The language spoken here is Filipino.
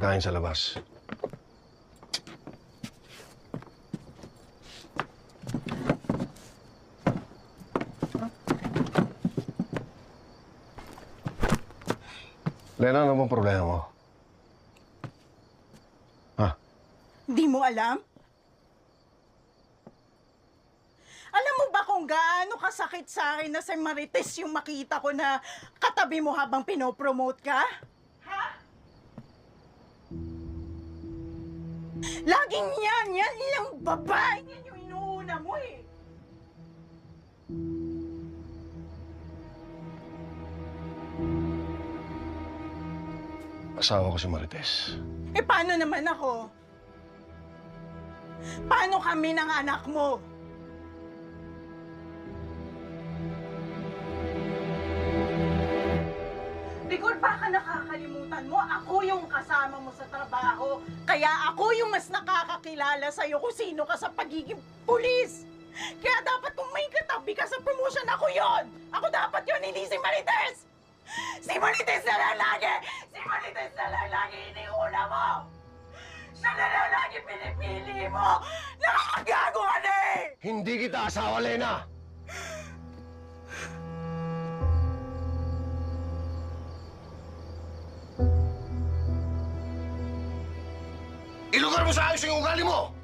pagkain sa labas. Lena, ano bang problema mo? Ha? Hindi mo alam? Alam mo ba kung gaano kasakit sa akin na si Marites yung makita ko na katabi mo habang pinopromote ka? Laging yan, yan yung babae yan yung inuuna mo eh. Asawa ko si Marites. Eh paano naman ako? Paano kami ng anak mo? Nakakalimutan mo, ako yung kasama mo sa trabaho. Kaya ako yung mas nakakakilala sa'yo kung sino ka sa pagiging pulis. Kaya dapat kung may katabi ka sa promotion, ako yon. Ako dapat yon, hindi si Marites! Si Marites na lang lagi! Si Marites na lang lagi iniuna mo! Siya na lang lagi pinipili mo! Nakakagago ka na eh! Hindi kita asawa, Lena! Ilugar mo sa ayos yung ugali mo!